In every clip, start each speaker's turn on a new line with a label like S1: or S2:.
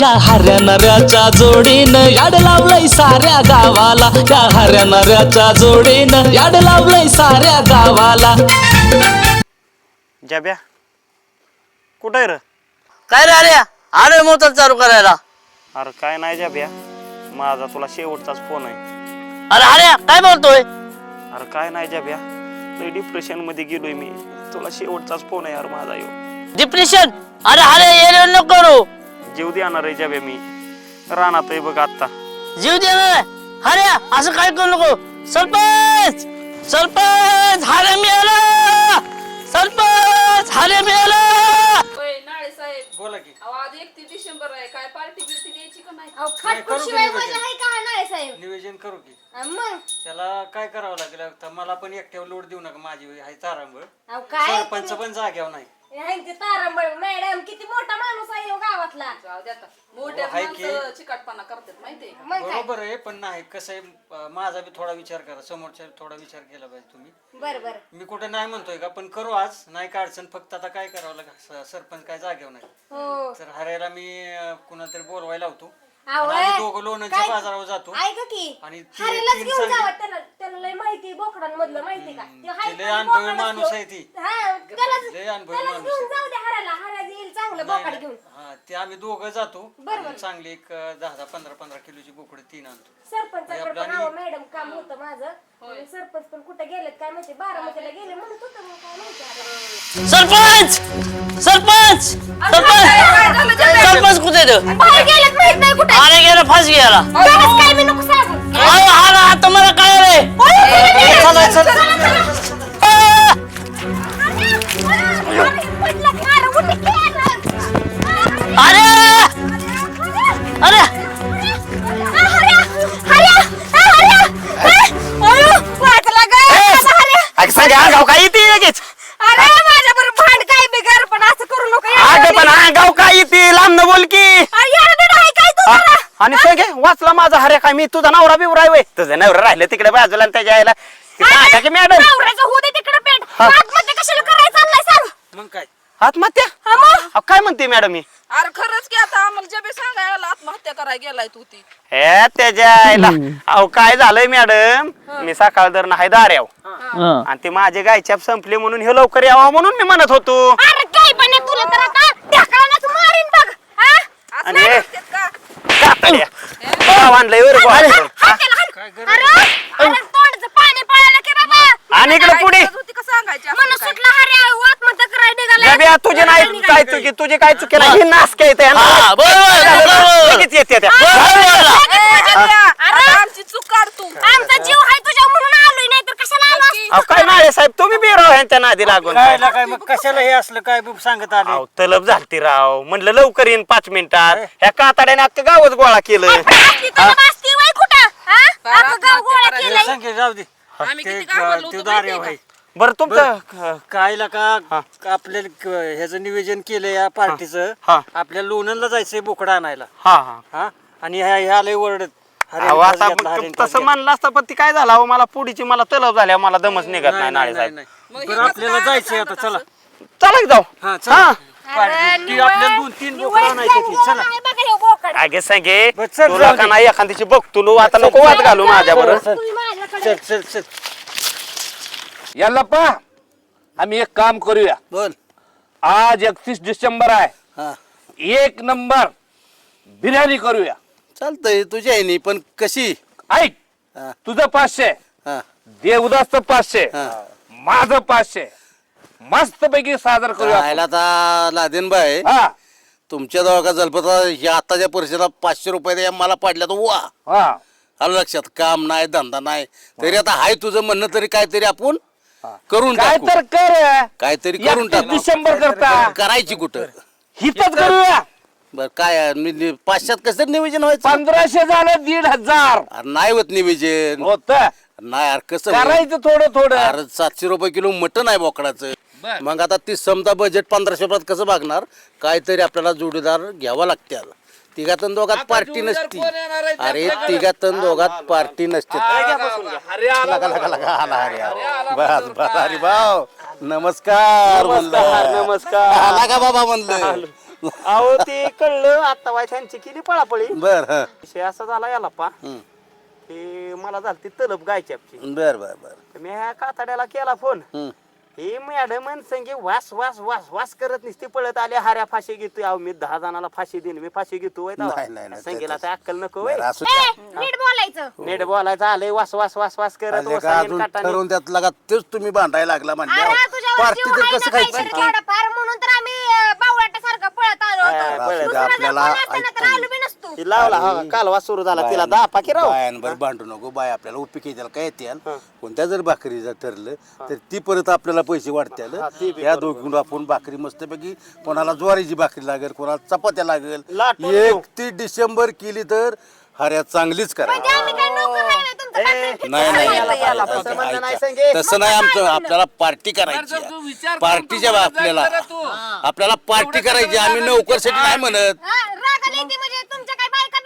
S1: या हऱ्या नऱ्याच्या जोडीनं याड लावलंय साऱ्या गावाला. या हऱ्या नऱ्याच्या जोडीनं याड लावलंय साऱ्या गावाला.
S2: जब्या कुठं आहे र?
S3: काय रे अरे अरे मोटर चालू करायला.
S2: अरे काय नाही जब्या माझा तुला शेवटचाच फोन आहे.
S3: अरे अरे काय बोलतोय?
S2: अरे काय नाही जब्या लय डिप्रेशनमध्ये गेलोय मी. तुला शेवटचाच फोन आहे यार माझा यो.
S3: डिप्रेशन अरे अरे ये नको करू.
S2: जीव देणार आहे जब्या मी. रानात आहे बघ आत्ता.
S3: जीव देणार. अरे असं काय करू नको. सरपंच! सरपंच हारे मिळाला. सरपंच हारे मिळाला.
S4: होय नाळे साहेब. बोला की. आज एकतीस डिसेंबर आहे. काय पार्टी बिर्टी द्यायची का नाही?
S5: अहो खाटखुशीशिवाय मजा आहे का नाही साहेब?
S6: नियोजन करू की.
S5: मग?
S6: त्याला काय करावं लागेल आता? मला पण एकट्यावर लोड देऊ नका माझी आहे तारांबळ.
S5: अहो काय?
S6: सरपंच पण जाग्यावर नाही.
S5: ह्यांची तारांबळ. मॅडम किती मोठा माणूस आहे हो गावातला.
S4: जाऊ द्या आता. मोठ्या
S6: हाय की?
S4: माणसं चिकाटपणा करतात माहितीये का?
S5: मग काय?
S6: बरोबर आहे पण नाही कसं आहे अं, माझा बी थोडा विचार करा. समोरच्या थोडा विचार केला पाहिजे तुम्ही.
S5: बर बर.
S6: मी कुठं नाही म्हणतोय का पण करू आज. नाही का अडचण फक्त आता काय करावं लागेल स- सरपंच काय जागेवर नाही.
S5: हो.
S6: तर हरायला मी अं, कुणातरी बोलवायला लावतो.
S5: अहो,
S6: आणि आम्ही
S5: ए,
S6: दोघं लोणच्या
S5: काय-
S6: बाजारावर जातो.
S5: ऐका की
S6: आणि ती-
S5: हारेलाच
S6: तीन
S5: घेऊन
S6: सांगे-
S5: जावं त्याला त्याला लय माहिती बोकडांमधलं माहिती का? ते हाय
S6: ते लय
S5: पण
S6: अनुभवी
S5: बोकडच
S6: माणूस. आहे ती.
S5: हा त्यालाच
S6: लय अनुभवी
S5: त्यालाच
S6: माणूस
S5: घेऊन
S6: आहे.
S5: जाऊ द्या हरायला. हरायला येईल चांगलं
S6: नाही,
S5: बोकाड
S6: नाही.
S5: घेऊन.
S6: हा ते आम्ही दोघं जातो. चांगली एक अं, दहा दहा पंधरा पंधरा किलोची बोकडे तीन आणतो.
S5: सरपंचाकडे पण अहो मॅडम काम होतं माझं. सरपंच पण कुठे गेलेत काय माहिती बारामतीला गेले म्हणत होतं मग काय माहिती आता.
S3: सरपंच! सरपंच! सरपंच कुठे?
S5: बाहेर गेलेत माहीत नाही कुठे
S3: अरे गेला फास गेला
S5: बरंच काय मी नको सांगू
S3: अरे अरे आता मला काय रे
S6: चला चला!
S3: अरे अरे
S2: गाव काय येते लगेच
S5: अरे माझ्या बरोबर भांड काय बिगार पण असं करू नको
S2: अगं पण हा गाव काय येते लांब न बोल की आणि सगळे वाचला माझा हरे काय मी तुझा नवरा बिवरा आहे तुझा नवरा राहिलं तिकडे बाजूला आणि त्याच्या यायला की मॅडम
S6: मग काय?
S2: आत्महत्या? अहो, काय म्हणते मॅडम मी
S4: अरे खरंच की आता आम्हाला जबे सांगायला आत्महत्या करायला गेलाय तू ती.
S2: हे त्याच्या आईला. अहो काय झालंय मॅडम मी सकाळ दर नाही दार्याव आणि ते माझे गायछाप संपले म्हणून हे लवकर यावं म्हणून मी म्हणत होतो.
S5: अरे काय पण तुला तर आता ढकलानच मारीन बघ
S2: आणि
S4: म्हणतात का?
S2: कातड्या. गाव आणलंय बरं बुवा.
S5: हात त्याला हात. अरे अरे तोंडचं पाणी पळायला की बाबा.
S2: आणि इकडे पुढे
S4: गरज होती का सांगायची? असं
S5: म्हणून
S4: काय?
S5: सुटला हरे आत्महत्या करायला निघाला
S2: गब्या तुझे नाही काय चुकी? तुझे काय चुकी नाही? ही नास काय ते
S3: हा, बरोबर, बरोबर.
S2: लगेच येते त्या.
S4: ए, जब्या,
S5: अरे.
S4: आता आमची चूक काढ तू.
S5: आमचा जीव हाय तुझ्या म्हणून आलोय कशाला आलो असतो?
S2: अहो काय नाही साहेब तुम्ही बी राव ह्यांच्या नादी लागून.
S6: काय काय मग कशाला हे असलं काय सांगत आले?
S2: अहो तलब झालती राव. म्हणलं लवकर येईन पाच मिनिटात. ह्या कातड्याने अख्खं गावच गोळा केलं
S5: वय कुठं? हा? गाव गोळा? केलंय.
S6: सांगे जाऊ दे.
S4: आम्ही
S6: ते
S4: किती
S6: भाई.
S2: बरं तुमचं
S6: काय ला का आपल्याला क- ह्याचं नियोजन केलं या पार्टीचं?
S2: हा.
S6: आपल्या लोणंदला जायचंय बोकडा आणायला.
S2: हा हा.
S6: हा? आणि ह्या ह्या लय ओरडत.
S2: अहो, आता तसं. म्हणलं असतं पण ती काय झालं अहो मला पुढीची मला तलब झाल्या मला दमच निघत नाही नाळे
S6: नाही,
S2: साहेब.
S6: बरं
S4: हे
S6: आपल्याला जायचंय आता चला.
S2: चला की जाऊ.
S6: हा
S2: हा.
S6: चला
S5: अरे,
S6: ती
S5: निवळ-
S6: आपल्याला दोन तीन
S5: निवळ
S6: बोकडं आणायची ती चला.
S5: बघा हे बोकड.
S2: सांगे
S6: बरं, चल,
S2: तुला
S6: जाऊ
S2: का
S6: दे.
S2: नाही एखादीची बघ तुलो आता नको वाद घालू माझ्या बरोबर
S6: चल,
S5: तुम्ही माझ्याकडे.
S6: चल चल चल.
S7: याला पा. आम्ही एक काम करूया.
S6: बोल.
S7: आज एकतीस डिसेंबर आहे.
S8: हा.
S7: एक नंबर बिर्याणी करूया.
S8: चालतंय तुझी आहे नी पण कशी?
S7: ऐक
S8: हा.
S7: तुझं पाचशे
S8: हा.
S7: देवदासचं पाचशे
S8: हा.
S7: माझं पाचशे मस्त पैकी सादर करूया
S8: राहायला आता
S7: हा.
S8: तुमच्या जवळ जलपता या आताच्या परिषदा पाचशे रुपये द्या मला पाडल्या तर वा.
S7: हा.
S8: आलं लक्षात काम नाही धंदा नाही. तरी आता हाय तुझं म्हणणं तरी काहीतरी आपण करून
S7: काय
S8: टाकू.
S7: तर कर.
S8: काहीतरी करून
S7: 31
S8: टाकू.
S7: डिसेंबर करता.
S8: करायची कुठं?
S7: हितच करूया.
S8: बर काय आहे, नि- नि- पाचशेत कसं नियोजन व्हायचं?
S7: पंधराशे झालं दीड हजार.
S8: अरे नाही होत नियोजन.
S7: होत.
S8: नाही यार कसं होईल?
S7: करायचं थोडं थोडं.
S8: अरे सातशे रुपये किलो मटन आहे बोकडाचं. मग आता ती समजा बजेट पंधराशे रुपयात कसं भागणार? काहीतरी आपल्याला जोडीदार घ्यावा लागते तिघातन दोघात पार्टी नसती. अरे तिघातन दोघात पार्टी नसते. लगा लगा लगा आला अरे आला. बस बस अरे भाऊ नमस्कार म्हणलं.
S2: नमस्कार.
S8: आला का बाबा म्हणलं?
S2: अहो ते कळलं. आता वाय त्यांची केली पळापळी.
S8: बर हा.
S2: विषय असा झाला याला पा
S8: हम्म.
S2: ते मला झाली ती तलब गायच्यापची.
S8: बर बर बर.
S2: तर मी ह्या कातड्याला केला फोन.
S8: हम्म.
S2: हे मॅडम संगे वास वास वास वास करत नसते पळत आले. हाऱ्या फाशी घेतोय. अहो मी दहा जणाला फाशी देईन मी फाशी घेतो होय.
S8: नाही, नाही,
S2: संगीला
S8: ते-
S2: अक्कल नको होय.
S8: बरं, असू
S5: ए,
S8: द्या.
S5: नीट बोलायचं.
S2: नीट बोलायचं आलंय वास वास वास वास करत
S8: आले का
S2: वसाने
S8: अजून
S2: काटाने.
S8: ठरवून त्यात लगा तेच तुम्ही बांधायला लागला म्हणजे
S5: अरे तुझ्यावर
S8: पार्टी
S5: जीव
S8: तर
S5: आहे
S8: कसं
S5: ना काहीतरी
S8: खायची
S5: थोडंफार म्हणून तर आम्ही अं, बावळाटासारखं पळत आलो होतो?
S2: पळत.
S5: दुसरा जर
S8: आपल्याला
S5: कोणी असतं ना तर
S8: ऐकतं.
S5: आलो बी नसतो.
S2: ती लावला हा कालवा सुरू झाला तिला दहा पाकी राव.
S8: बायांवर भांडू नको बाय आपल्याला उपयोगी त्याला काय येते कोणत्या जर भाकरी जर ठरलं तर ती परत आपल्याला पैसे वाटत्याल. या दोघींना आपण भाकरी मस्तपैकी कोणाला ज्वारीची भाकरी लागेल कोणाला चपात्या लागेल.
S2: लाटून घेऊ.
S8: एकतीस डिसेंबर केली तर हऱ्या चांगलीच करा
S5: म्हणजे आम्ही काय नोकर नाही ना तुमचं काय तरी
S8: नाही नाही
S2: याला याला तसं म्हणणं नाही
S8: ऐका.
S2: संगे.
S8: तसं नाही आमचं आपल्याला पार्टी करायची आहे. पार्टीच्या बा आपल्याला आपल्याला पार्टी करायची आम्ही नोकरसाठी नाही म्हणत
S5: हा, रागाला येते म्हणजे तुमच्या काय बायका?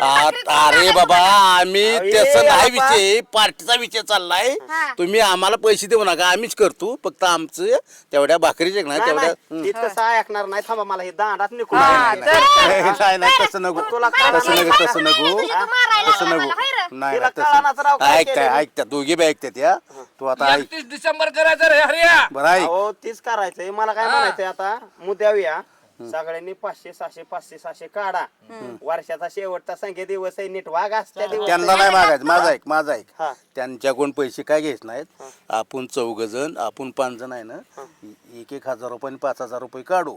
S8: आ- अरे बाबा? आम्ही
S2: अरे
S8: त्याचा नाही
S2: बाबा.
S8: विषय पार्टीचा विषय चाललाय
S5: हा.
S8: तुम्ही आम्हाला पैसे देऊ नका आम्हीच करतो फक्त आमचं तेवढ्या भाकरीचे ना
S2: नाही,
S8: तेवढ्या
S2: नाही, ती तसं ऐकणार नाही थांबा मला हे दांडात निघून
S8: नाही, नाही नाही तसं नको
S2: तुला
S5: काय
S8: तसं नको तसं नको
S5: तुझी तू मारायला
S8: तसं
S5: लागला
S8: नको.
S5: मला, होय रे?
S8: नाही
S2: तिला
S8: नाही,
S2: कळानाच राव
S8: तसं
S2: काय
S8: ऐकताय दोघे बी ऐकतात या तू आता ऐक.
S7: एकतीस डिसेंबर करायचं रे हरिया.
S8: बरं ऐक.
S2: अहो तीच करायचंय मला काय म्हणायचंय आता? मुद्द्यावया सगळ्यांनी पाचशे सहाशे पाचशे सहाशे काढा. वर्षाचा शेवटचा संख्या दिवस आहे नीट वाघ असत्या दिवस.
S8: त्यांना नाही मागायचं माझा ऐक माझा ऐक.
S2: हा.
S8: त्यांच्याकडून पैसे काय घ्यायचे नाहीत? आपण चौघ जण आपण पाच जण आहे ना एक एक हजार रुपये आणि पाच हजार रुपये काढू.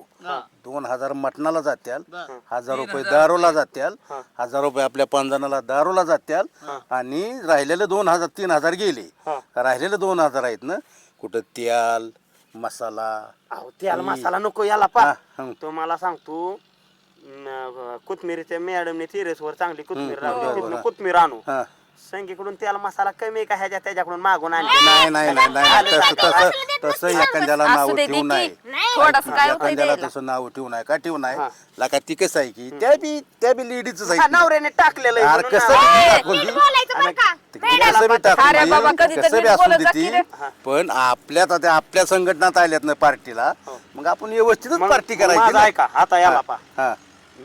S8: दोन हजार मटणाला जात्याल हजार रुपये दारूला जात्याल हजार रुपये आपल्या पाच जणाला दारूला जात्याल आणि राहिलेले दोन हजार तीन हजार गेले. राहिलेले दोन हजार आहेत ना कुठं तेल मसाला.
S2: अहो त्याला मसाला नको याला पा.
S8: हा, हं.
S2: तुम्हाला सांगतो न- कोथमिरीच्या मॅडमने टेरेसवर चांगली कोथमीर लावली. तिथनं कोथमीर आणू.
S8: हा.
S2: संगीकडून त्याला मसाला कमी आहे का ह्याच्या त्याच्याकडून मागून आणले
S8: नाही नाही नाही नाही तसं तसं तसं एखाद्याला नाव ठेवू नये
S4: थोडंसं काय होतंय
S8: एखाद्याला
S4: द्यायला.
S8: तसं नाव ठेवू नये का ठेवू नये लका ती कसं आहे की त्या बी त्या बी लेडीच आहे
S2: हा. नवऱ्याने टाकलेलं आहे
S8: अरे
S2: म्हणून
S8: कसं
S2: नाव.
S8: बी
S5: ए,
S8: टाकून
S5: नीट
S8: दी.
S5: बोलायचं बरं का?
S8: ते
S5: मॅडम,
S8: कसं बी टाकून
S4: अरे
S8: दी,
S4: बाबा, कधी
S8: कसं
S4: तरी
S8: बी असू
S4: बोलत
S8: दे
S4: जा
S8: ती.
S4: की रे.
S8: पण आपल्यात आता आपल्या संघटनात आल्यात ना पार्टीला मग आपण व्यवस्थितच
S2: मग-
S8: पार्टी
S2: मग
S8: करायची
S2: माझं
S8: ना.
S2: ऐका आता याला पा
S8: हा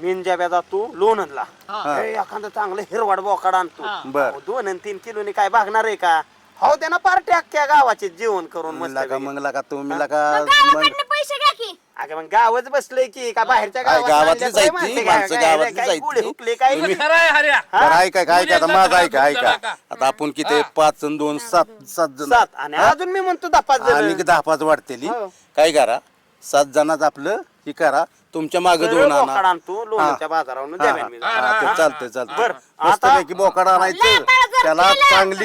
S2: मिंजाब्या जातो लोणंदला. ए, एखादं चांगलं हिरवाड बोकाड आणतो
S8: बर.
S2: अहो, दोन आणि तीन किलोनी काय भागणार आहे का? हो त्यांना पार्टी अख्ख्या गावाचे जेवण करून मस्त
S8: लका मग लका तुम्ही लका
S5: मग
S8: मग
S5: गावाकडनं पैसे घ्या की.
S2: अगं मग गावच बसलंय की का बाहेरच्या
S8: काय गावातलीच आहेत ती,
S2: काय
S8: माणसं
S2: काय-
S8: गावातलीच
S2: काय
S8: आहेत
S2: गुढे
S8: ती.
S2: हुकले काय
S8: तुम्ही-
S7: खरं आहे हरिया
S8: बरं ऐका काय ऐका आता माझं ऐका ऐका. आता आपण किती पाच दोन सात सात जण.
S2: सात आणि अजून मी म्हणतो दहा पाच जण.
S8: की दहा पाच वाढतेली.
S2: हो.
S8: काय करा सात जणात आपलं हे करा तुमच्या मागे दोन आणा.
S2: आणतो लोणच्या बाजारावरून द्याव्या मी.
S8: हा, ते चालतंय चालतंय.
S2: बरं,
S8: मस्तपैकी बोकाड आणायचं. त्याला चांगली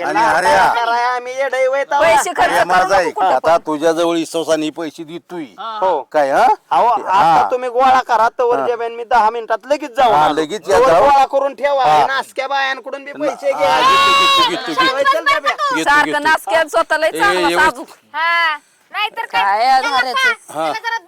S8: आणि हऱ्या.
S2: आम्ही येडे वैतावा.
S4: पैसे खर्च
S8: माझा आता तुझ्याजवळ इसोसानी पैसे देतोय.
S2: हो.
S8: काय हा?
S2: अहो
S8: हा.
S2: आता तुम्ही गोळा करा तवर जेव्यान मी दहा मिनिटात लगेच जाऊ
S8: हा, लगेच या
S2: तवर
S8: जाऊ.
S2: गोळा करून ठेवा.
S8: हा.
S2: नासक्या बायांकडून बी पैसे घ्या.
S8: हा, घेतो, घेतो, घेतो,
S2: होय, चल द्या बया.
S8: घेतो,
S4: सारखं
S8: घेतो.
S4: नासक्या स्वतःला
S8: ए,
S4: चांगला
S8: एवढं-
S4: साजूक
S5: हा, नाहीतर काय? त्याला जरा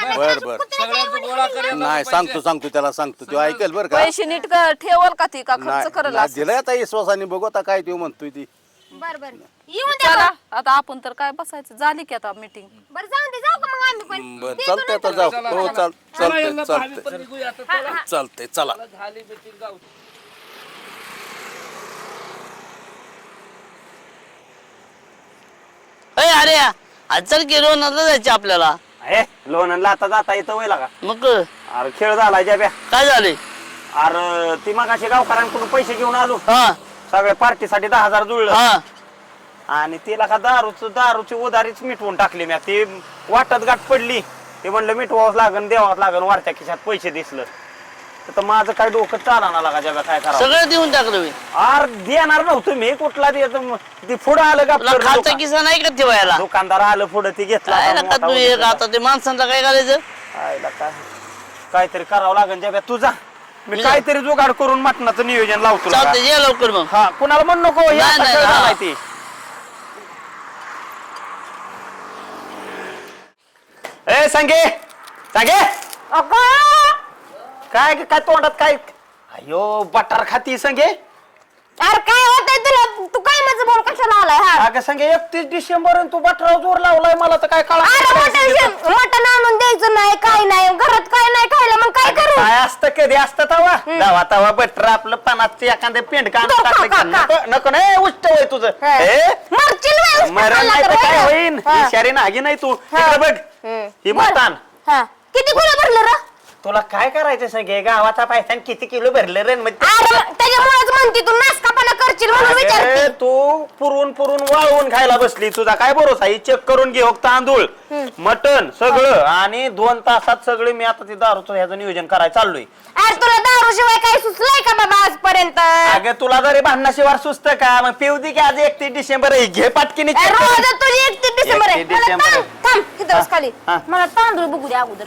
S5: बरं
S8: बर,
S7: सगळ्यांचं गोळा. करेल
S8: नाही सांगतो सांगतो त्याला सांगतो. तो ऐकेल बरं का?
S4: पैसे नीट क- ठेवल का ती? का खर्च
S8: नाही
S4: करल
S8: नाही,
S4: असं?
S8: दिलंय आता विश्वासाने बघू आता काय ते म्हणतोय ती.
S5: बरं बरं. येऊन द्या
S4: चला
S5: बरं.
S4: आता आपण तर काय बसायचं? झाली की आता मीटिंग
S5: बरं जाऊन दे जाऊ का मग आम्ही पण?
S8: बरं
S5: देतो
S8: चालतंय आता
S5: नंतर.
S8: जाऊ. हो चाल
S7: चला
S8: चालतंय
S7: यांना तर आम्ही
S8: चालतंय.
S7: पण निघूया आता चला.
S8: चालतंय चला.
S7: झाली meeting गाव
S3: ए अरे आज चल की लोणारला जायचं आपल्याला.
S2: ए लोणंदला आता जाता येतं वय का?
S3: मग?
S2: अरे खेळ झाला ज्या
S3: काय झाले
S2: अरे ती मग अशी गावकऱ्यांकडून पैसे घेऊन आलो.
S3: हा.
S2: सगळ्या पार्टीसाठी दहा हजार जुळलं.
S3: हा.
S2: आणि तिला का दारूच दारूची उधारीच मिटवून टाकली मी ती वाटत गाठ पडली. ते म्हणलं मिटवावंच लागन द्यावाच लागन वारच्या खिशात पैसे दिसलं. तर माझं काय डोकं चालना लागा जेव्हा काय करावं?
S3: सगळं देऊन टाकलं मी
S2: आर देणार नव्हतं मी कुठला देत ती पुढं आलं का
S3: तुला खालचा किस्सा नाही का ठेवायला?
S2: दुकानदार आलं पुढं ती घेतला
S3: काय
S2: आता
S3: नका
S2: मोठा
S3: तू एक
S2: उचलला.
S3: आता ते माणसांचा काय करायचं
S2: आयला काय काहीतरी करावं लागेल जेव्हा तुझा मी
S3: मी
S2: काहीतरी जुगाड करून मटणाचं नियोजन लावतो लगा.
S3: चालतंय ये लवकर मग.
S2: हा कुणाला म्हण नको हे
S3: नाही,
S2: आता
S3: नाही,
S2: खेळ
S3: हा.
S2: झालाय ते. ए संगे संगे! काय काय तोंडात काय? अयो बटार खाती संगे.
S5: अरे काय होतंय तुला? तू काय माझं बोल कशाला आलाय हा?
S2: अगं सांगे एकतीस डिसेंबर आणि तू बठराव जोर लावलाय मला तर काय
S5: अरे मटण
S2: कळा
S5: मटण आणून द्यायचं नाही काय नाही. घरात काय नाही खायला मग काय करू?
S2: काय असतं कधी असतं तवा? तवा तवा बटर आपलं पानाचं एखादं पेंड का
S5: नको,
S2: टाकलं की
S5: का, का.
S2: नको नको नाही उष्ट होय तुझं.
S5: हा. मरशील
S2: मरण
S5: खाल्ला
S2: नाही
S5: तर
S2: तर काय. होईन?
S5: हा.
S2: नागी नाही तू. इकडे बघ.
S5: हम्म.
S2: ही. मतान.
S5: हा. किती गुन्हे भरलं र?
S2: तुला काय करायचं सांगे? गावाचा पैसा आणि किती किलो भरले रे मग
S5: अरे मग त्याच्यामुळेच म्हणते तू नासकापणा करशील म्हणून विचारते.
S2: अरे, तू पुरून पुरून वाळवून खायला बसली. तुझा काय भरोसा? ही चेक करून घे हो तांदूळ मटण सगळं आणि दोन तासात सगळे मी आता ते दारूचं ह्याचं नियोजन करायला चाललोय.
S5: अरे तुला दारू शिवाय काही सुचलंय का बाबा आजपर्यंत?
S2: अगं तुला जरी भांडणाशिवाय सुचत का? मग पिऊ दे की आज एकतीस डिसेंबर आहे. घे पाटकीने.
S5: रोज. तुझी एकतीस डिसेंबर आहे.
S2: 31
S5: मला
S2: डिसेंबर
S5: थांब थांब इथं बस खाली.
S2: हा.
S5: मला तांदूळ बघू दे अगोदर.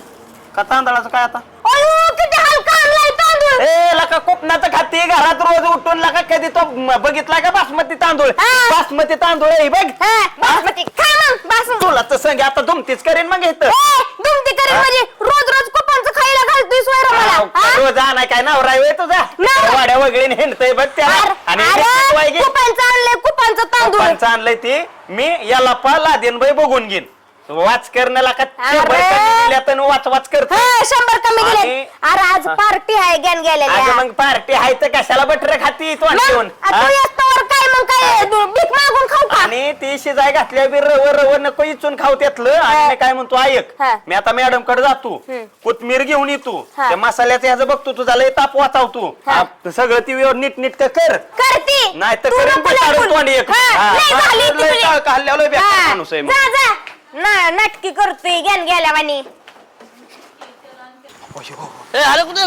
S2: का तांदळाचं काय आता?
S5: अयो किती हलका आणलाय तांदूळ.
S2: ए लका कोकणाचं खाते घरात रोज उठून लका कधी तो म- बघितला का बासमती तांदूळ?
S5: हा.
S2: बासमती तांदूळ आहे बघ.
S5: हा, बासमती. खा मग बासमती
S2: तुला तर संग आता दुमतीच करेन मग इथं.
S5: ए, दुमती म्हणजे रोज रोज कुपांचं खायला घालतोय सोयरा मला. हा?
S2: रोज नाही काय नवरा आहे तुझा.
S5: नवरा.
S2: वाड्या वगैरे हिंडतय बघ त्याला.
S5: अरे
S2: आणि
S5: अरे, कुपांचं आणलंय कुपांचं तांदूळ.
S2: पंच आणलंय ती. मी याला पा लादेन बाई बघून घेईन. वाच करण्याला का
S5: अरे.
S2: शंभर कमी दिल्यात आणि वाच वाच करत
S5: हा शंभर कमी गेले.
S2: आणि-
S5: अरे आज पार्टी आहे गॅन
S2: अगं
S5: गेलेल्या
S2: मग पार्टी आहे तर कशाला बटर खाती तू
S5: मग,
S2: ठेवून
S5: आ, तू येस्तोवर काय मग काय दु- भीक मागून खाऊ का?
S2: आणि ती शिजाय घातल्या बी रव रव नको इचून खाऊ त्यातलं. आणि मी काय म्हणतो ऐक
S5: हा.
S2: मी आता मॅडमकडे जातो कोथमीर घेऊन येतो.
S5: हा.
S2: त्या मसाल्याचं ह्याचं बघतो तुझा लय ताप वाचावतो. आप- सगळं ती व्यवस्थित नीट नीट कर.
S5: करती.
S2: नाही तर
S5: तू
S2: करेन
S5: नको
S2: एक.
S5: हा,
S2: हा,
S5: लय
S2: हा,
S5: झाली
S2: लय
S5: तुझी.
S2: का- काढल्यावर लय बेकार
S5: हा,
S2: माणूस आहे मग.
S5: जा जा. ना नाटकी करतोय गॅन गेल्यावानी.
S3: ए अरे कुठे.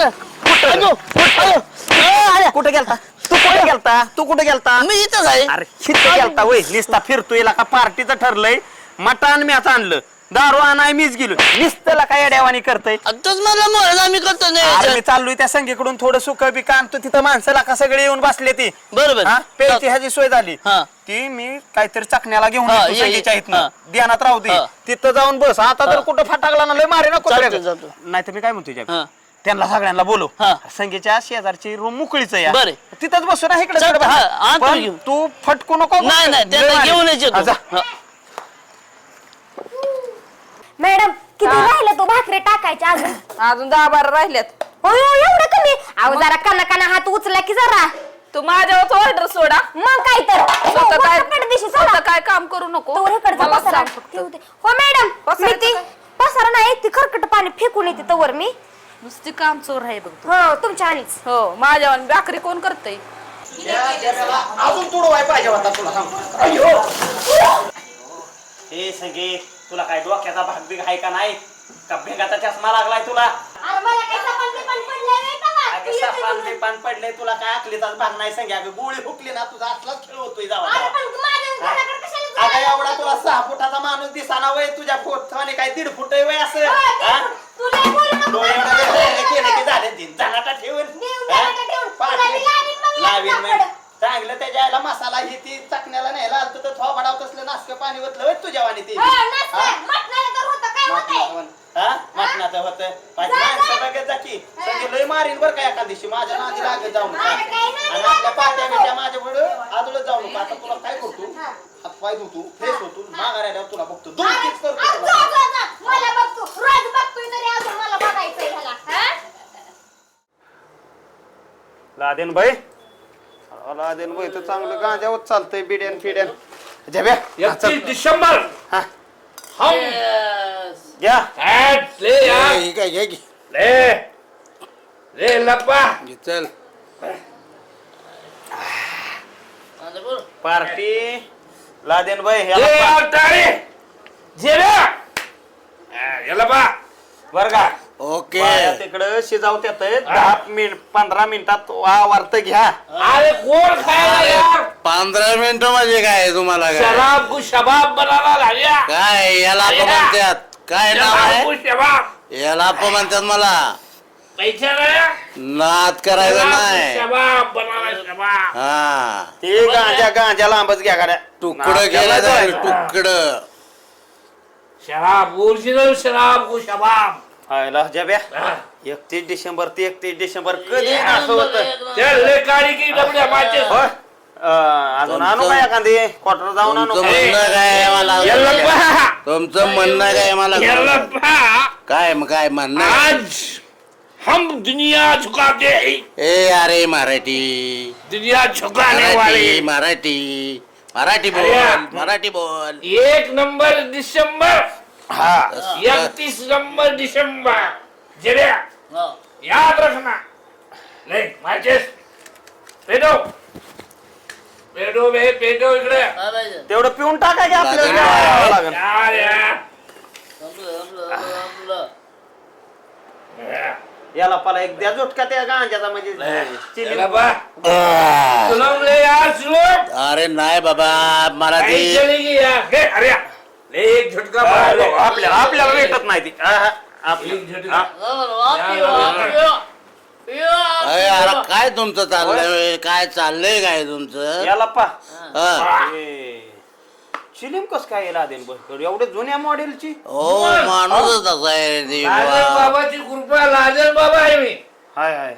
S3: ए, अरे,
S2: कुठे गेलता? तू कुठे गेलता? तू कुठे गेलता?
S3: मी इथंच आहे.
S2: अरे शित गेलता वय. निस्ता फिरतोय का पार्टीचं ठरलंय. मटण मी आता आणलं. दारू आणाय मीच गेलो निसतला काय अड्यावानी करतय
S3: तोच मला मोहन आम्ही करतो
S2: अरे
S3: नाही
S2: मी चाललोय त्या संगीकडून थोडं सुख बी आणतो तिथं माणसाला का सगळे येऊन बसले ती
S3: बरोबर
S2: हा, प्यायची ह्याची सोय झाली
S3: हा.
S2: ती मी काहीतरी चकण्याला घेऊन
S3: हा,
S2: येतो
S3: ये, ये.
S2: संगीच्या
S3: हा.
S2: इथनं ध्यानात राहू दे
S3: हा.
S2: तिथं जाऊन बस आता जर
S3: हा.
S2: कुठं फटाकला ना लय मारे ना
S3: चालतंय, चालतंय.
S2: नाही तर मी काय जॅक?
S3: हा.
S2: त्यांना सगळ्यांना बोलव
S3: हा.
S2: संगीच्या शेजारची रूम मोकळीच आहे
S3: बरं.
S2: तिथंच बसू ना इकडे
S3: चालतंय, हा, आणतो
S2: पण
S3: घेऊन.
S2: तू फटकू नको
S3: नाही
S2: लय हा, जा.
S3: हा.
S5: मॅडम किती राहिलं तो भाकरी टाकायच्या अजून?
S4: अजून दहा बारा राहिल्यात.
S5: अयो एवढं कमी? अहो जरा कना कना हात उचला की जरा.
S4: तू माझ्यावर ऑर्डर सोडा.
S5: मग काय तर?
S4: स्वतः काय
S5: दिवशी
S4: स्वतः काय काम करू नको.
S5: तो इकडचा
S4: मला
S5: पसारा.
S4: सांग फक्त.
S5: हो मॅडम मी
S4: पसाराचं
S5: ती
S4: काय?
S5: पसारा नाही ती खरकट पाणी फेकून येते तवर मी.
S4: नुसती काम चोर आहे बघ तू.
S5: हो तुमच्या आणीच
S4: हो माझ्यावर भाकरी कोण करतय?
S2: अजून तुडवाय पाहिजे होता तुला हे संगे तुला काय डोक्याचा भाग बिग आहे का नाही का भेगाचा चष्मा लागलाय तुला अगं सापान बिपान पडले तुला काय आखलीचाच भाग नाही सांगे अगं गोळी हुकली ना तुझा असलाच खेळ होतोय जावा जावा. अगं एवढा तुला सहा फुटाचा माणूस दिसाना वय तुझ्या फोट आणि काय दीड फुट वय असं हा? डोळे एवढे वेगळे केले की झाले तीन जणाटा ठेवून
S5: देऊन
S2: हा?
S5: जणाटा ठेवून.
S2: पाठी.
S5: तुला मी लावीन मग
S2: लावीन
S5: एक
S2: मग. चांगलं त्याच्या आईला मसाला ही ती चकण्याला न्यायला आलतं तर थोबाडाव तसलं नासकं पाणी ओतलं होय तुझ्या वाणी ती
S5: हो.
S2: हा? हा? मटणाचं होतं बघत जा की सगळी लय मारीन बरं का एका दिवशी माझ्या नादी लागत जाऊ नका
S5: माझ्या काही नादी
S2: आणि आपल्या
S5: नको.
S2: बिट्या माझ्या पुढं जाऊ नका आता तुला काय करतो
S5: हा.
S2: हात पाय धुतो फ्रेश होतो माघार आल्यावर तुला बघतो दोन करतो
S5: अरे,
S2: तुला.
S5: जा, जा, जा. मला बघतो रोज बघतोय तरी अजून मला बघायचंय ह्याला हा?
S2: लादेन भाई लादेन भाई तर चांगलं गांजावर चालतंय बिड्यान फिड्यान.
S7: एकतीस डिसेंबर.
S2: हा.
S7: हम
S2: घ्या
S7: ऍट ले या.
S8: हे काय घे. की.
S7: ले. ले लप्पा
S8: घे, चल.
S2: पार्टी. लादेन भाई
S7: ले जेव्या बा.
S2: बर का.
S8: ओके.
S2: बाया तिकडं शिजावत्यात दहा मिनिट पंधरा मिनिटात वावरत घ्या.
S7: अरे कोण खायला यार
S8: पंधरा मिनिटं म्हणजे काय तुम्हाला काय?
S7: शराब शबाब बनाना लागल्या
S8: काय याला
S7: हा.
S8: म्हणतात काय नाव आहे?
S7: शबाब.
S8: याला आप म्हणतात मला.
S7: पैसा नाही
S8: नाद करायचं नाही.
S7: शबाब बनाना शबाब.
S8: हा.
S2: ते गांजा गांजा लांबच घ्या गाड्या.
S8: तुकडं केलं जाईल तुकडं.
S7: शराब ओरिजिनल शराब को शबाब.
S2: हायला जब्या. एकतीस डिसेंबर ते एकतीस डिसेंबर कधी असं होतं? होय. अं, अजून आणू का एखादी? क्वार्टर जाऊन आणू
S8: तुमचं
S2: का?
S8: म्हणणं काय आहे मला? तुमचं म्हणणं काय आहे मला काय मग काय म्हणणं आहे?
S7: आज हम दुनिया झुकाते. हैं
S8: ए अरे मराठी.
S7: दुनिया झुकाने
S8: मराठी
S7: वाले.
S8: मराठी. मराठी बोल. मराठी बोल.
S7: एक नंबर दिसंबर इकतीस नंबर दिसंबर जरा याद रखना. नहीं माचेस पेटो पेटो बे पेटो इकडे.
S2: तेवढं पिऊन टाका की आपल्याला.
S8: लागेल.
S7: यार यार.
S2: याला पाला एक द्या झोटका त्या गांजाचा म्हणजे चिली.
S7: चला बा. यार
S8: अरे नाही बाबा मला ते
S7: यार हे अरे यार, एक झटका मार.
S2: अरे,
S7: दो
S2: आपल्याला आपल्याला भेटत नाही ती. आहा, आपल्या-
S7: एक झटका.
S2: हा.
S8: अरे अरे. काय तुमचं चाललंय? काय चाललंय काय तुमचं?
S2: याला पा.
S8: हा.
S2: चिलीम कस काय येईल आदेल बस एवढे जुन्या मॉडेलची
S8: ओ माणूसच तसा आहे.
S7: बाबाची कृपा लाजन बाबा आहे मी.
S2: हाय हाय.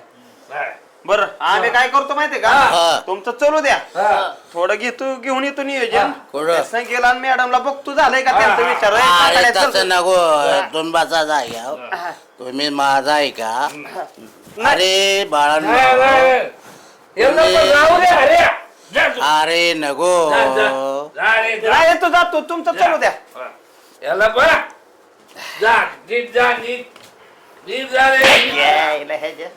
S7: हा.
S2: बर आम्ही काय करतो माहितीये
S8: हा.
S2: का तुमचं चलू द्या.
S7: हा.
S2: थोडं घेतो घेऊन येतो नियोजन? संख्येला आणि मॅडमला बघतो झालंय का त्यांचं
S7: हा.
S2: विचार?
S8: अरे तसं नको तुम्ही बसा जाग्या तुम्ही माझा आहे का? अरे बाळांनो.
S7: अरे.
S8: अरे नको.
S7: जा.
S2: नाही येतो जातो. तुमचं चलू द्या.
S7: याला बा जा नीट जा नीट. नीट जा रे.
S2: यायला
S7: जा.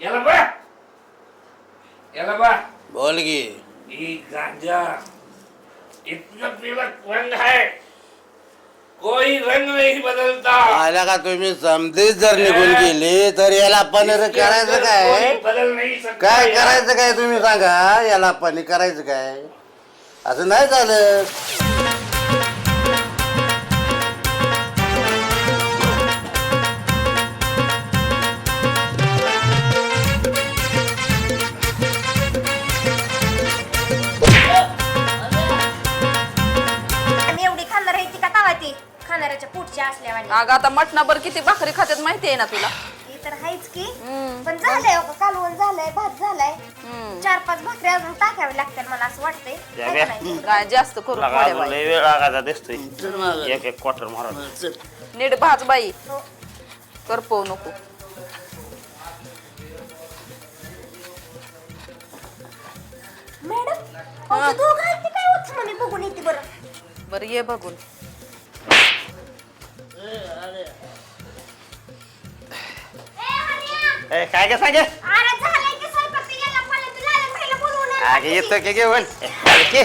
S7: याला बा याला बा
S8: बोल की
S7: ये गांजा इतना पीला रंग है कोई रंग नहीं बदलता
S8: आला का तुम्ही समधीच जर निघून गेली तर याला पनीर करायचं काय
S7: कोई बदल नहीं सकता
S8: काय
S7: यार.
S8: करायचं काय तुम्ही सांगा याला पनीर करायचं काय असं नाही झालं
S4: अगं आता मटणाबर किती भाकरी खात्यात माहिती आहे ना तुला?
S5: ती तर आहेच की. पण झालंय हो का, कालवण झालंय भात झालाय. चार पाच भाकरी अजून टाकावे लागतात मला असं वाटतंय.
S2: या
S5: आहे का
S2: बे.
S5: नाही?
S4: काय जास्त करू
S2: लगा
S4: थोड्या
S2: अजून
S4: बाई.
S2: लय वेळ लागायचा दिसतोय.
S3: चल मागं.
S2: एक एक क्वार्टर मारा.
S3: चल.
S4: नीट भाज बाई.
S5: हो.
S4: करपवू नको.
S5: मॅडम अहो, ते दोघं आहेत ते काय होत म्हणे बघून येते बरं?
S4: बरं ये बघून.
S3: ए,
S2: काय काय सांगे. आगे येतो की घेऊन. ए, अरे की.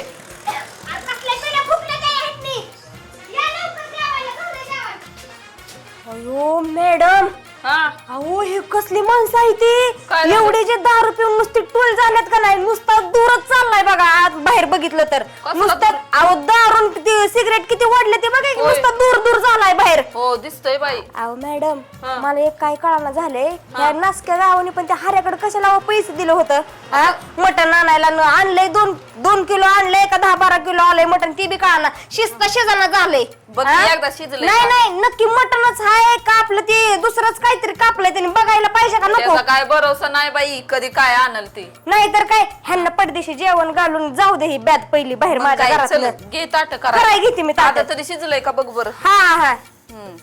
S5: अयो मॅडम.
S4: हा.
S5: अहो हे कसली माणसं आहे
S4: काय
S5: ती
S4: झालं?
S5: एवढे जे दारू पिऊन नुसती टोल झाल्यात का नाही? नुसता दूरच चाललाय बघा आज बाहेर बघितलं तर.
S4: कसला
S5: नुसतं अहो दारून किती सिगरेट किती वाढले ते बघा की
S4: होय.
S5: नुसतं दूर दूर झालाय बाहेर.
S4: हो दिसतोय बाई.
S5: अहो मॅडम
S4: हा.
S5: मला एक काय कळाना झालंय. ह्या नासक्या गावाने पण त्या हाऱ्याकडे कशाला पैसे दिलं होतं? हा? मटण आणायला न- आणलंय दोन दोन किलो आणलंय का दहा बारा किलो आलंय मटण ती बी कळाना शिस्त शिजाना झालंय
S4: बघ
S5: हा?
S4: एकदा शिजलंय
S5: नाही
S4: का?
S5: नाही नक्की मटणच आहे का आपलं ते दुसरंच काहीतरी कापलंय त्यांनी बघायला पाहिजे का नको
S4: त्याचा काय भरोसा नाही बाई कधी काय आणल ते
S5: नाही तर काय ह्यांना पडदेशी जेवण घालून जाऊ दे ही बॅद पहिली बाहेर
S4: मग
S5: माझ्या
S4: काय, चल,
S5: घरात
S4: घे ताट
S5: कराय घेते मी ताटं.
S4: आता तरी शिजलंय का बघ बरं
S5: हा हा
S4: हम्म.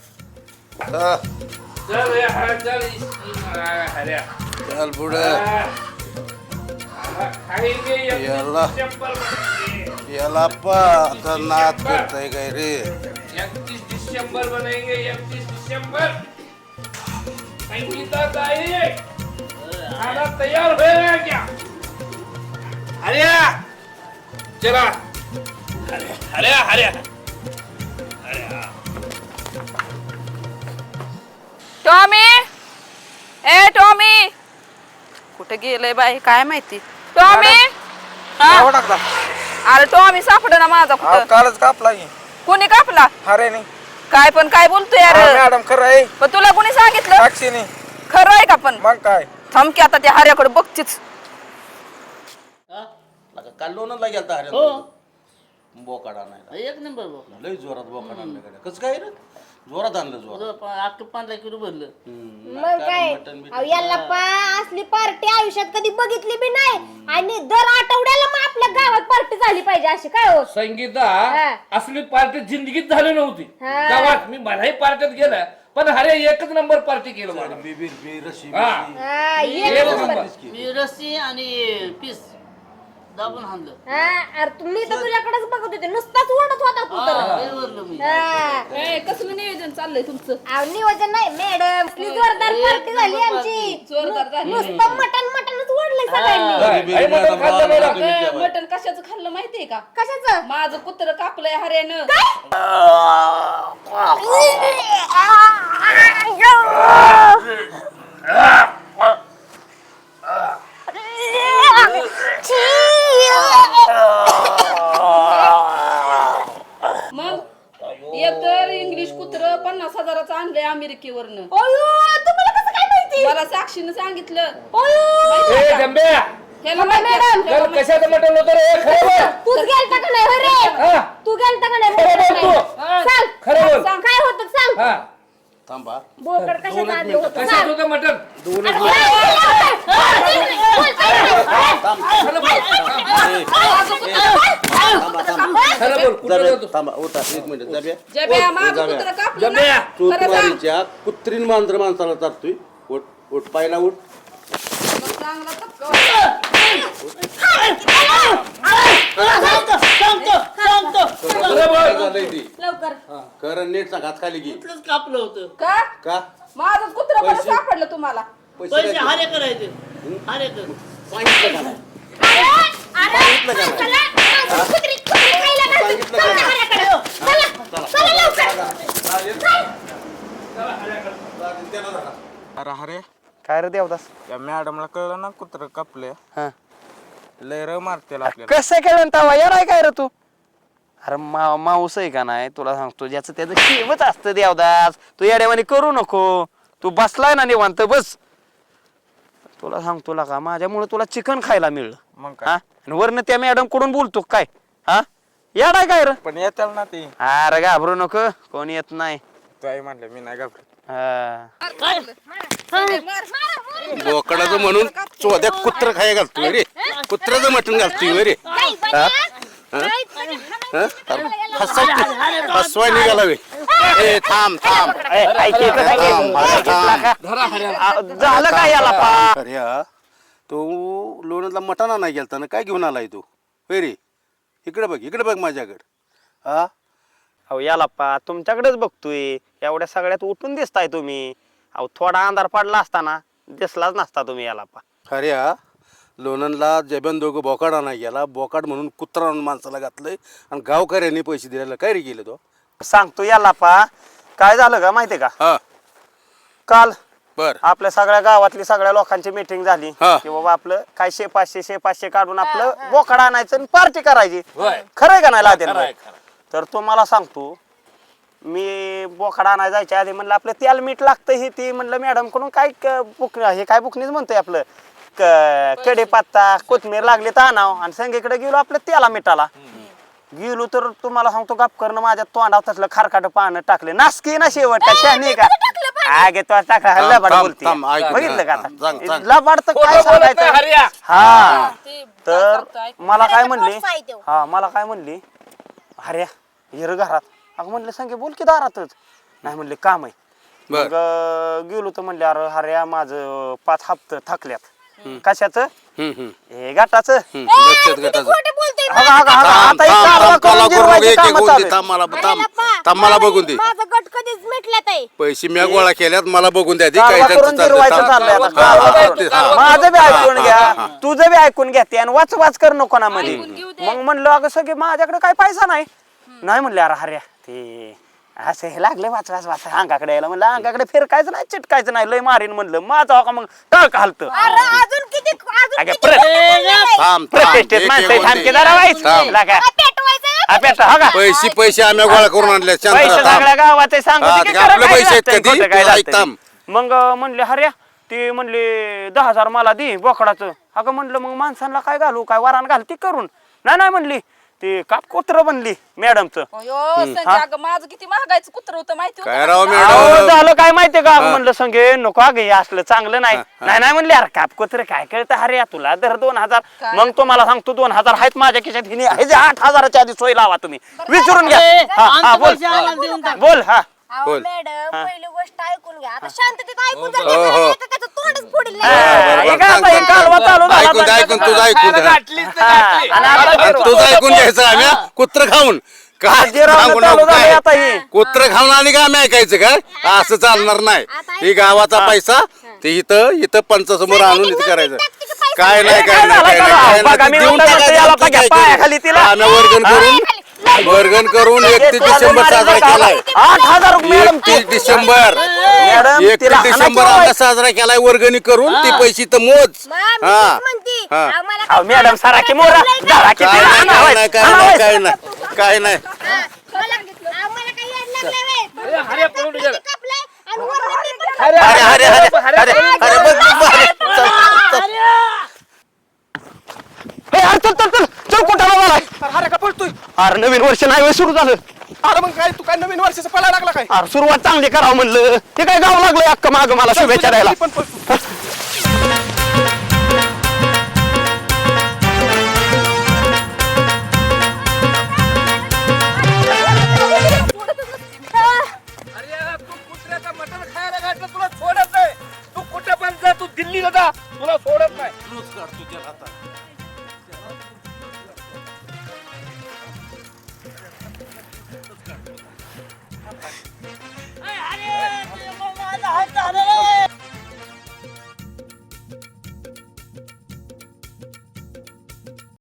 S8: हा,
S7: चल रे, हा, चल
S8: पुढे
S7: हा. हा,
S8: याला. याला पा आता करताय काय रे?
S7: संगीता ताई खाना तैयार हो गया क्या? चला। हरिया
S4: टॉमी! ए टॉमी! कुठे गेलंय बाई? काय माहिती? टॉमी हा? अरे टॉमी सापड ना माझा कुठं?
S6: कालच कापला की.
S4: कोणी कापला?
S6: अरे नाही
S4: काय पण काय बोलतोय यार
S6: मॅडम खरं आहे.
S4: पण तुला कोणी सांगितलं?
S6: साक्षीने
S4: खरं आहे का पण?
S6: मग काय?
S4: थांब की आता त्या हऱ्याकडे बघतीच.
S3: हा?
S8: काल लोणला गेलता
S3: हो.
S8: बोकाडा नाही
S3: एक नंबर
S8: लय जोरात बोकाडा कसं काय रे? जोरात आणलं जोरात
S3: अख्खं पंधरा किलो भरलं
S8: हम्म,
S5: मग काय
S8: मटण बिटण
S5: अहो, याला पा असली पार्टी आयुष्यात कधी बघितली बी नाही आणि दर आठवड्याला मग आपल्या गावात पार्टी झाली पाहिजे अशी काय हो
S7: संगीता
S5: हा.
S7: असली पार्टी जिंदगीत झाली नव्हती
S5: हा.
S7: गावात मी मलाही पार्टीत गेला पण अरे एकच नंबर पार्टी केलं मला
S8: बिबीर बी रशी
S7: हा
S5: हा, एक
S7: एक
S5: नंबर.
S7: नंबर
S3: मी रस्सी आणि पीस दाबून हाणलं.
S5: हा, अरे तुम्ही तर तुझ्याकडेच बघत होते. नुसताच ओढत होता तू तर.
S3: हा, लय भरलं मी.
S5: हा.
S4: ए कसलं नियोजन चाललंय तुमचं?
S5: अहो, नियोजन नाही. मॅडम आपली जोरदार पार्टी झाली आमची.
S4: जोरदार झाली.
S5: नुसतं मटण मटणच ओढलंय सगळ्यांनी.
S7: काय? आई मटण खाल्लं
S8: तुम्ही.
S4: मटण कशाचं खाल्लं माहितीये का?
S5: कशाचं?
S4: माझं कुत्र कापलंय हऱ्यानं. मग? एक तर इंग्लिश कुत्र पन्नास हजाराचं आणलंय अमेरिकेवरनं.
S5: तुम्हाला कसं काय माहिती?
S4: मला साक्षीनं सांगितलं.
S7: ए जंब्या
S4: ह्याला माहिती आहे, ह्याला
S7: काल कशाचं मटण होतं रे? खरं बोल.
S5: तूच गेलता का नाही? होय रे
S7: हा.
S5: तू गेलता का नाही?
S7: खरं बोल
S5: बोलत
S7: तू.
S5: नाही. सांग.
S7: खरं बोल.
S5: सांग काय होतं सांग.
S7: हा.
S8: थांबा
S5: बोकड कशाचं आणलं होतं
S7: कशात
S5: सांग
S7: होतं मटण खरं बोल कुठं
S8: जाब्या,
S7: होतं
S8: थांबा उठा एक मिनिट जाब्या
S4: जब्या माझं
S8: जाब्या.
S4: कुत्र कापलं
S7: जब्या,
S4: ना
S8: तू
S4: खरं सांग
S8: तुम्हारीच्या कुत्रीन मांजर माणसाला चालतोय उठ उठ पायला उठ
S4: चांगला धक्का
S7: खरं बोल
S8: काय झालंय ती
S5: लवकर
S8: कारण नीट सांग हात खाली घे.
S3: कापलं होतं.
S4: का?
S8: का?
S4: माझं कुत्र बरं
S8: पैसे?
S4: सापडलं तुम्हाला.
S8: पैसे
S3: पैसे
S8: काय
S3: हारे करायचे. हारे कर.
S8: सांगितलं का? नाही?
S5: अरे,
S8: सांगितलं का? नाही?
S5: चला, माझं कुत्री- कुत्री खायला घालतो.
S8: सांगितलं का
S5: चला
S8: नाही?
S5: घराकडं. चला, चला लवकर.
S9: अरे अरे
S2: काय रे देवदास?
S9: या मॅडमला कळलं ना कुत्र कापले
S2: हा.
S9: लय र मारतेल आपल्याला.
S2: कसं केलं तवा येणार काय रे तू? अरे मा माऊस आहे का नाही? तुला सांगतो ज्याचं त्याचं शेवच असतं देवदास. तू येड्यावानी करू नको. तू बसलाय ना निवांत बस. तुला सांगतो ला का माझ्यामुळे तुला चिकन खायला मिळलं.
S9: मग
S2: हा?
S9: काय
S2: आणि वरनं त्या मॅडमकडून बोलतो काय? हा? येडाय काय रे?
S9: पण येतील ना ती.
S2: अरे घाबरू नको कोण येत नाही.
S9: तू आई म्हणले मी नाही घाबरत.
S2: हा.
S8: बोकडाचं म्हणून चोद्या कुत्र खाय घालतोय रे कुत्र्याचं मटण घालतोय रे हा? हा? हा? हसवाय हसवाय निघाला ए थांब थांब
S2: ए, काय?
S8: थांब.
S2: आ, झालं काय याला पा
S8: अरे हा तो मटाणा नाही गेलता ना काय घेऊन आलाय तू होय रे इकडे बघ इकडे बघ माझ्याकडे हा
S2: अहो याला पा तुमच्याकडेच बघतोय. एवढ्या सगळ्यात उठून दिसताय तुम्ही. अहो थोडा अंधार पडला असताना दिसलाच नसता तुम्ही याला पा.
S8: अरे हा लोणंदला जेबन दोघं बोकाड नाही गेला. बोकाड म्हणून कुत्रा आणून माणसाला घातलंय आणि गावकऱ्यांनी पैसे दिलेला. काय रे गेले तो?
S2: सांगतो याला पा. काय झालं का माहितीये का?
S8: हा.
S2: काल
S8: बर.
S2: आपल्या सगळ्या गावातली सगळ्या लोकांची मीटिंग झाली.
S8: हा.
S2: की बाबा आपलं काय शे पाचशे शे पाचशे काढून आपलं बोकडा आणायचं आणि पार्टी करायची.
S7: होय.
S2: खरंय का नाही लादेन भाई? तर तुम्हाला सांगतो मी बोकडा आणायला जायच्या आधी म्हणलं आपलं तेल मीठ लागतं हे ती. म्हणलं मॅडमकडून काय क- बुक हे काय बुकनीच म्हणतोय आपलं? क- कढीपत्ता कोथमीर लागली तर आणाव. आणि संगीकडे गेलो आपलं तेला मिठाला. गेलो तर तुम्हाला सांगतो गप करणं माझ्या तोंडावर तसलं खारकाट पानं टाकले. नासकी ना शेवट का? शहाणी का आगे तो टाकला
S8: थांब,
S2: लबाड
S8: थांब,
S2: बोलते
S8: थांब, ऐक ना.
S2: बघितलं का
S8: सांग,
S2: आता
S8: सांग.
S2: लबाड तर काय सांगायचं. हा.
S4: ते
S2: तर. मला काय म्हणली?
S5: तो.
S2: हा मला काय म्हणली? अरे हिर घरात. अगं म्हणलं संगे बोल की दारातच. नाही म्हणले काम आहे.
S8: बर.
S2: मग अं, गेलो तर म्हणले अरे अरे माझं पाच हप्ते थकल्यात. कशाचं
S8: हम्म, हम्म,
S2: हे गटाचं
S8: हम्म. बचत गटाचं.
S5: खोटं बोलतोय
S8: थांब,
S2: आता
S8: थांब,
S2: कारवा
S8: थांब,
S2: करून
S8: कला करून
S2: जिरवायची
S8: एक- एक
S2: कामं
S8: होऊन
S2: चालू
S8: दे.
S2: आहेत.
S8: थांब मला
S5: अरे
S8: थांब
S5: लपा,
S8: थांब मला बघून दे
S5: माझं गट कधीच मिटल्यात आहे
S8: पैसे मी गोळा केल्यात मला बघून द्या ती
S2: कारवा करून जिरवायचं
S8: चाललंय.
S2: आता.
S8: हा, हा, हा. ते- हा.
S2: माझं बी ऐकून घ्या. तुझं बी ऐकून घ्या आणि वाच वाच कर नको ना मध्ये. मग म्हणलं अगं सगळे माझ्याकडे काय पैसा नाही नाही म्हणले अरे हऱ्या ते असं हे लागले वाच वाच वाच अंगाकडे यायला म्हणलं अंगाकडे फिरकायचं नाही चिटकायचं नाही. लय मारीन म्हणलं. माझा हो का मग? टाळ हालत?
S5: अरे अजून किती अजून
S2: अगं,
S5: किती.
S8: थांब
S2: प्रतिष्ठित माणसं
S8: एक
S2: व्हायचं काय?
S5: पेटवायचं
S2: हा का?
S8: पैसे पैसे आम्ही गोळा करून आणले. शांत
S2: पैसे
S8: राहा, थांब.
S2: सगळ्या गावाचे सांगू
S8: हा,
S2: दे की
S8: ते
S2: खरं
S8: आपले
S2: काय
S8: पैसे आहेत
S2: लागतंय,
S8: कधी?
S2: खोटं काय
S8: तू ऐक
S2: लागतंय.
S8: थांब.
S2: मग अं, म्हणले हर्या ते म्हणले दहा हजार मला दे बोकडाचं. अगं म्हणलं मग माणसांना काय घालू? काय वरान घाल ती करून. नाही नाही म्हणली ते काप कुत्र बनली मॅडमचं.
S4: अयो संजय अगं माझं किती महागायचं कुत्र होतं माहिती होतं
S8: काय
S4: का
S8: राव
S4: तुला?
S2: अहो,
S8: मॅडम
S2: झालं काय माहितीये का? म्हणलं संगे नको अगं हे असलं चांगलं नाही. नाही नाही म्हणले अरे काप कुत्र काय कळतं? अरे तुला दर दोन हजार? मग तुम्हाला सांगतो दोन हजार आहेत माझ्या खिशात. हिने हे जे आठ हजाराच्या आधी सोय लावा तुम्ही. विचारून घ्या.
S3: ए,
S2: हा, हा,
S3: आमचे
S2: बोल.
S3: पैसे आम्हाला देऊन टाक.
S2: बोल हा.
S5: अहो
S8: बोल.
S5: मॅडम पहिली गोष्ट ऐकून घ्या. आता शांततेत ऐकून जर
S8: हो, हो.
S5: घेतलं नाही तर त्याचं तोंडच फोडील
S2: हा,
S5: नाही.
S2: हे काय आता हे कालवा चालू झाला?
S8: ऐकून तुझं ऐकून.
S2: आणि आता
S8: आणि तुझं ऐकून घ्यायचं आम्ही हा? कुत्र खाऊन. काय
S2: जे रावणं
S8: सांगू
S2: चालू
S8: नको
S2: झालंय
S8: काय
S2: आता हे.
S8: कुत्र खाऊन आणि काय आम्ही ऐकायचं काय असं चालणार नाही. ही गावाचा पैसा ते इथं इथं पंचासमोर आणून इथं करायचं. काय नाही काय नाही काय नाही काय
S2: बघा,
S8: नाही
S2: मी
S8: ते देऊन टाकायचं आमचं काय. आम्ही वर्गण करून वर्गण करून एकतीस डिसेंबर साजरा केलाय
S2: आठ हजार
S8: एकतीस डिसेंबर
S2: मॅडम
S8: एकतीस डिसेंबर आम्ही साजरा केलाय वर्गणी करून ती पैसे इथं मोज
S5: मग मी
S8: हा
S5: तेच म्हणते.
S8: हा.
S5: आम्हाला
S2: अहो,
S5: काय
S2: मॅडम सारा की मोरा की
S8: काय नाही काय. नाही काय. नाही काय नाही काय नाही
S5: हा, मला- आम्हाला काही येड लागलंय व्हय.
S7: अरे, हऱ्या पळून गेला.
S5: कापलंय आणि वरनं मी पण
S8: अरे अरे अरे अरे अरे बघ बघ, बघ, अरे, चल, चल.
S2: हे, अरे चल चल चल चल कुठं झालाय अरे का पळतोय अरे नवीन वर्ष नाही होय सुरू झालं.
S9: अरे मग काय तू काय नवीन वर्षाचा पळा लागला काय?
S2: अरे सुरुवात चांगली करावं म्हणलं. ते काय गाव लागलंय अक्का माग मला शुभेच्छा द्यायला?
S9: पण.